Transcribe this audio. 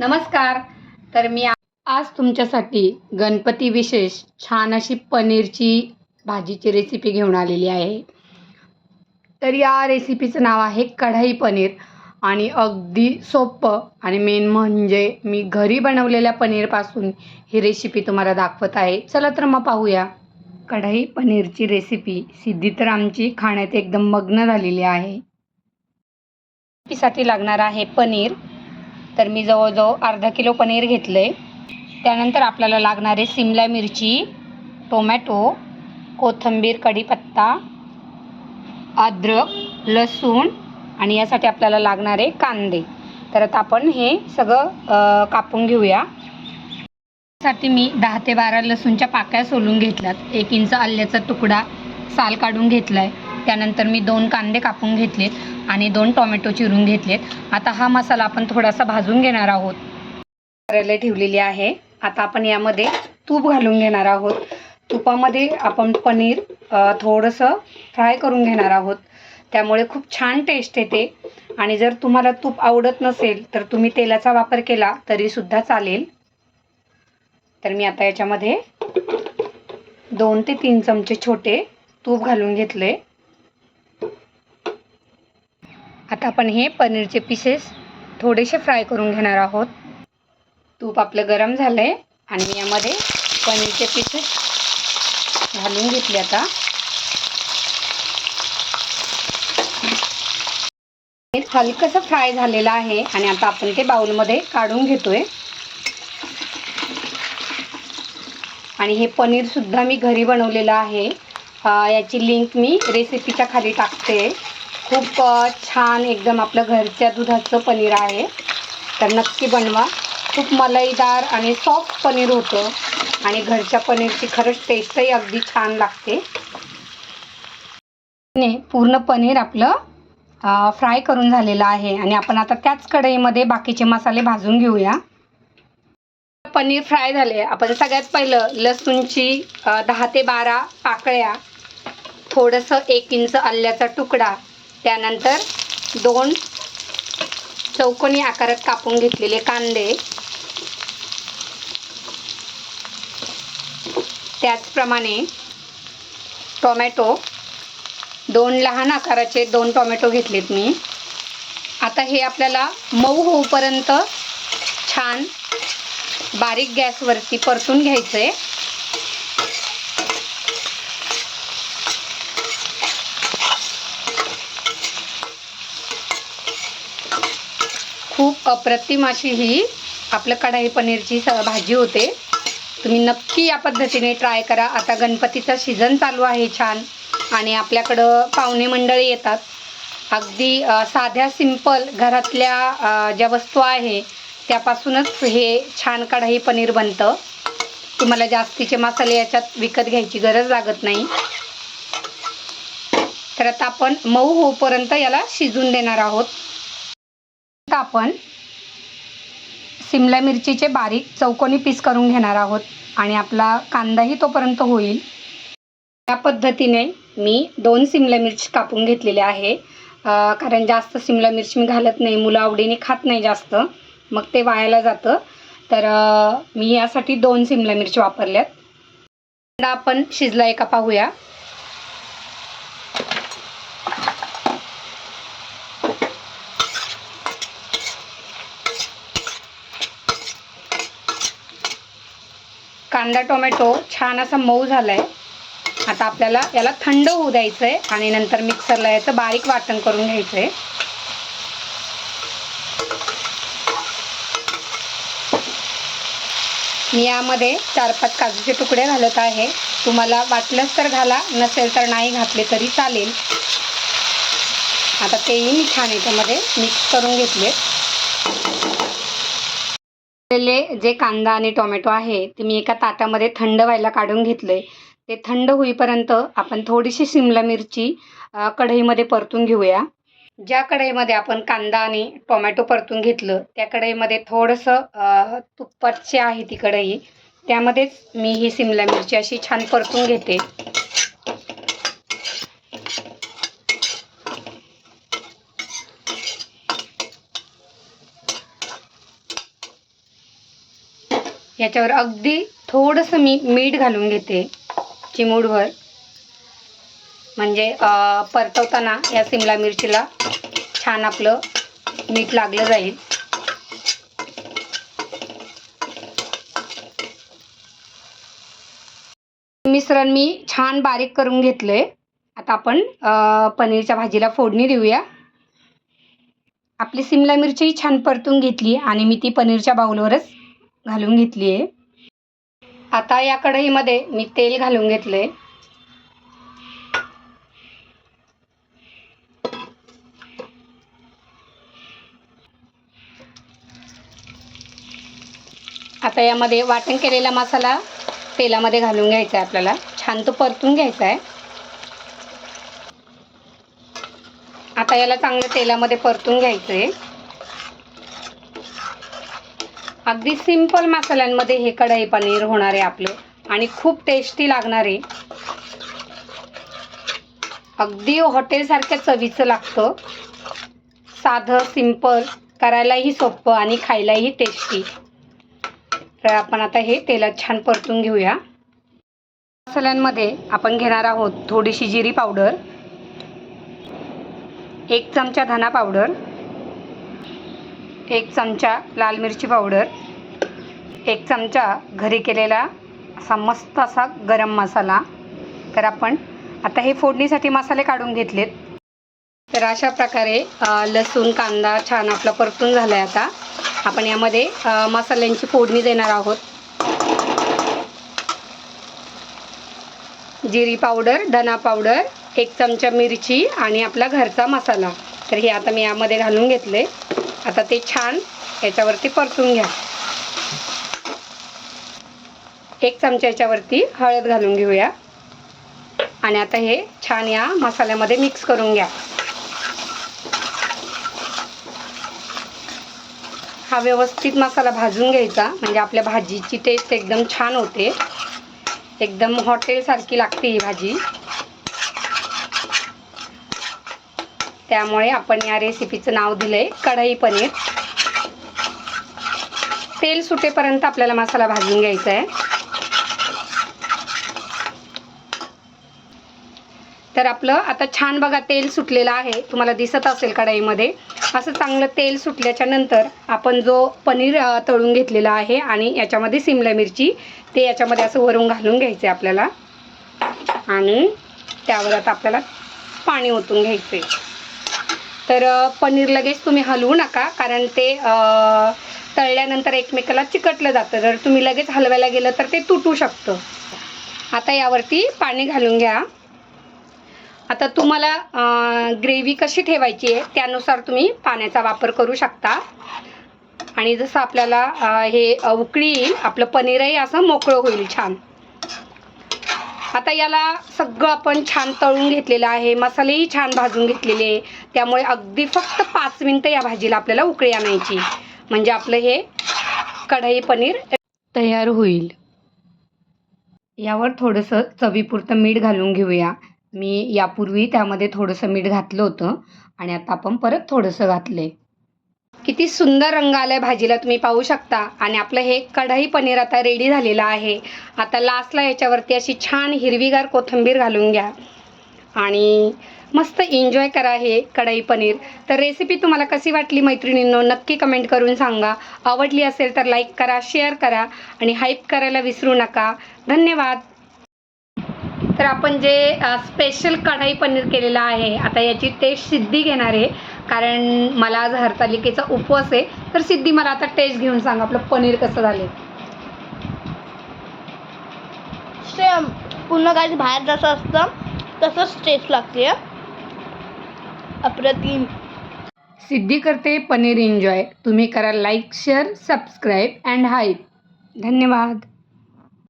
नमस्कार. तर मी आज तुमच्यासाठी गणपती विशेष छान अशी पनीरची भाजीची रेसिपी घेऊन आलेली आहे. तर या रेसिपीचं नाव आहे कढई पनीर आणि अगदी सोपं आणि मेन म्हणजे मी घरी बनवलेल्या पनीरपासून ही रेसिपी तुम्हाला दाखवत आहे. चला तर मग पाहूया. कढई पनीरची रेसिपी सिद्धी तर आमची खाण्यात एकदम मग्न झालेली आहे. रेसिपीसाठी लागणार आहे पनीर. तर मी जवळजवळ अर्धा किलो पनीर घेतलं आहे त्यानंतर आपल्याला लागणारे सिमला मिरची टोमॅटो कोथिंबीर कढीपत्ता अद्रक लसूण आणि यासाठी आपल्याला लागणारे कांदे. तर आता आपण हे सगळं कापून घेऊया. साठी मी दहा ते बारा लसूणच्या पाकळ्या सोलून घेतल्यात. एक इंच आल्याचा तुकडा साल काढून घेतला आहे त्यानंतर मी दोन कांदे कापून घेतलेत आणि दोन टोमॅटो चिरून घेतलेत आता हा मसाला आपण थोडासा भाजून घेणार आहोत. करायला ठेवलेली आहे. आता आपण यामध्ये तूप घालून घेणार आहोत. तुपामध्ये आपण पनीर थोडंसं फ्राय करून घेणार आहोत. त्यामुळे खूप छान टेस्ट येते. आणि जर तुम्हाला तूप आवडत नसेल तर तुम्ही तेलाचा वापर केला तरीसुद्धा चालेल. तर मी आता याच्यामध्ये दोन ते तीन चमचे छोटे तूप घालून घेतले. आता आपण हे पनीरचे पीसेस थोडेसे फ्राय करून घेणार आहोत. तूप आपलं गरम झालं आहे आणि मी यामध्ये पनीरचे पीसेस घालून घेतले आता. पनीर हलकंसं फ्राय झालेलं आहे आणि आता आपण ते बाउलमध्ये काढून घेतोय. आणि हे पनीरसुद्धा मी घरी बनवलेलं आहे. याची लिंक मी रेसिपीच्या खाली टाकते. खूप छान एकदम आपलं घरच्या दुधाचं पनीर आहे. तर नक्की बनवा. खूप मलईदार आणि सॉफ्ट पनीर होतं. आणि घरच्या पनीरची खरंच टेस्टही अगदी छान लागते. ने पूर्ण पनीर आपलं फ्राय करून झालेलं आहे. आणि आपण आता त्याच कढईमध्ये बाकीचे मसाले भाजून घेऊया. पनीर फ्राय झाले. आपण सगळ्यात पहिलं लसूणची दहा ते बारा पाकळ्या थोडंसं एक इंच आल्याचा तुकडा त्यानंतर दोन चौकोनी आकारात कापून घेतलेले कांदे. त्याचप्रमाणे टोमॅटो. दोन लहान आकाराचे दोन टोमॅटो घेतलेत मी. आता हे आपल्याला मऊ होऊपर्यंत छान बारीक गॅसवरती परतून घ्यायचं आहे खूप अप्रतिम अशी ही आपलं कढाई पनीरची स भाजी होते. तुम्ही नक्की या पद्धतीने ट्राय करा. आता गणपतीचा सीझन चालू आहे छान. आणि आपल्याकडं पाहुणे मंडळी येतात. अगदी साध्या सिंपल घरातल्या ज्या वस्तू आहे त्यापासूनच हे छान कढाई पनीर बनतं. तुम्हाला जास्तीचे मसाले याच्यात विकत घ्यायची गरज लागत नाही. तर आता आपण मऊ होऊपर्यंत याला शिजून देणार आहोत. आता आपण सिमला मिरचीचे बारीक चौकोनी पीस करून घेणार आहोत आणि आपला कांदाही तोपर्यंत होईल. या पद्धतीने मी दोन सिमला मिरची कापून घेतलेले आहे. कारण जास्त सिमला मिरची मी घालत नाही मुलं आवडीने खात नाही जास्त. मग ते वायाला जातं. तर मी यासाठी दोन सिमला मिरची वापरल्यात. कांदा आपण शिजला एका पाहूया. कांदा टोमॅटो छान असा मऊ झाला आहे आता आपल्याला याला थंड होऊ द्यायचं आहे आणि नंतर मिक्सरला याचं बारीक वाटण करून घ्यायचं आहे मी यामध्ये चार पाच काजूचे तुकडे घालत आहे. तुम्हाला वाटलंच तर घाला नसेल तर नाही घातले तरी चालेल. आता तेही मी छान याच्यामध्ये मिक्स करून घेतले ले जे कांदा आणि टोमॅटो आहे ते मी एका ताटामध्ये थंड व्हायला काढून घेतले ते थंड होईपर्यंत आपण थोडीशी शिमला मिरची कढईमध्ये परतून घेऊया. ज्या कढईमध्ये आपण कांदा आणि टोमॅटो परतून घेतलं त्या कढईमध्ये थोडंसं तुप्पाची आहे ती कढई त्यामध्येच मी ही शिमला मिरची अशी छान परतून घेते. याच्यावर अगदी थोडंसं मी मीठ घालून घेते चिमूडवर म्हणजे परतवताना या सिमला मिरचीला छान आपलं मीठ लागलं जाईल. मिश्रण मी छान बारीक करून घेतलंय. आता आपण पनीरच्या भाजीला फोडणी देऊया. आपली सिमला मिरची छान परतून घेतली आणि मी ती पनीरच्या बाऊलवरच घालून घेतली आहे आता या कढईमध्ये मी तेल घालून घेतलंय. आता यामध्ये वाटण केलेला मसाला तेलामध्ये घालून घ्यायचा आहे आपल्याला. छान तो परतून घ्यायचा आहे. आता याला चांगलं तेलामध्ये परतून घ्यायचं आहे अगदी सिंपल मसाल्यांमध्ये हे कढई पनीर होणार आहे आपलं. आणि खूप टेस्टी लागणार आहे. अगदी हॉटेलसारख्या चवीचं लागतं. साधं सिंपल करायलाही सोपं आणि खायलाही टेस्टी. तर आपण आता हे तेलात छान परतून घेऊया. मसाल्यांमध्ये आपण घेणार आहोत थोडीशी जिरी पावडर. एक चमचा धना पावडर. एक चमचा लाल मिरची पावडर एक चमचा घरी केलेला असा मस्त असा गरम मसाला. तर आपण आता हे फोडणीसाठी मसाले काढून घेतलेत. तर अशा प्रकारे लसूण कांदा छान आपला परतून झाला आहे आता. आपण यामध्ये मसाल्यांची फोडणी देणार आहोत. जिरी पावडर धना पावडर एक चमचा मिरची आणि आपला घरचा मसाला. तर हे आता मी यामध्ये घालून घेतले. आता ते छान याच्यावरती परतून घ्या. एक चमचा याच्यावरती हळद घालून घेऊया. आणि आता हे छान या मसाल्यामध्ये मिक्स करून घ्या. हा व्यवस्थित मसाला भाजून घ्यायचा. म्हणजे आपल्या भाजीची टेस्ट एकदम छान होते. एकदम हॉटेलसारखी लागते ही भाजी. त्यामुळे आपण या रेसिपीचं नाव दिलंय कढई पनीर. तेल सुटेपर्यंत आपल्याला मसाला भाजून घ्यायचा आहे तर आपलं आता छान बघा तेल सुटलेलं आहे. तुम्हाला दिसत असेल कढईमध्ये. असं चांगलं तेल सुटल्याच्या नंतर आपण जो पनीर तळून घेतलेला आहे आणि याच्यामध्ये सिमला मिरची ते याच्यामध्ये असं वरून घालून घ्यायचं आहे आपल्याला. आणि त्यावर आता आपल्याला पाणी ओतून घ्यायचं आहे तर पनीर लगेच तुम्ही हलवू नका कारण ते तळल्यानंतर एकमेकाला चिकटलं जातं. जर तुम्ही लगेच हलवायला गेलं तर ते तुटू शकतं. आता यावरती पाणी घालून घ्या. आता तुम्हाला ग्रेव्ही कशी ठेवायची आहे त्यानुसार तुम्ही पाण्याचा वापर करू शकता. आणि जसं आपल्याला हे उकळी येईल आपलं पनीरही असं मोकळं होईल छान. आता याला सगळं आपण छान तळून घेतलेलं आहे. मसालेही छान भाजून घेतलेले आहे. त्यामुळे अगदी फक्त पाच मिनटं या भाजीला आपल्याला उकळी आणायची. म्हणजे आपलं हे कढई पनीर तयार होईल. यावर थोडंसं चवीपुरतं मीठ घालून घेऊया. मी यापूर्वी त्यामध्ये थोडंसं मीठ घातलं होतं. आणि आता आपण परत थोडंसं घातलं आहे किती सुंदर रंग आलाय भाजीला तुम्ही पाहू शकता. आणि आपलं हे कढई पनीर आता रेडी झालेलं आहे. आता लास्टला याच्यावरती अशी छान हिरवीगार कोथिंबीर घालून घ्या. आणि मस्त एन्जॉय करा हे कढई पनीर. तर रेसिपी तुम्हाला कशी वाटली मैत्रिणींनो नक्की कमेंट करून सांगा. आवडली असेल तर लाईक करा शेअर करा. आणि हाईप करायला विसरू नका. धन्यवाद. तर आपण जे स्पेशल कढाई पनीर केलेलं आहे आता याची टेस्ट सिद्धी घेणार आहे. कारण मला आज हरतालिकेचा उपवास आहे तर सिद्धी मला आता टेस्ट घेऊन सांग आपलं पनीर कसं झालं सेम पूर्ण काही बाहेर जसं असतं तसंच टेस्ट लागते अप्रतिम. सिद्धी करते पनीर एन्जॉय तुम्ही करा like share subscribe and hype धन्यवाद.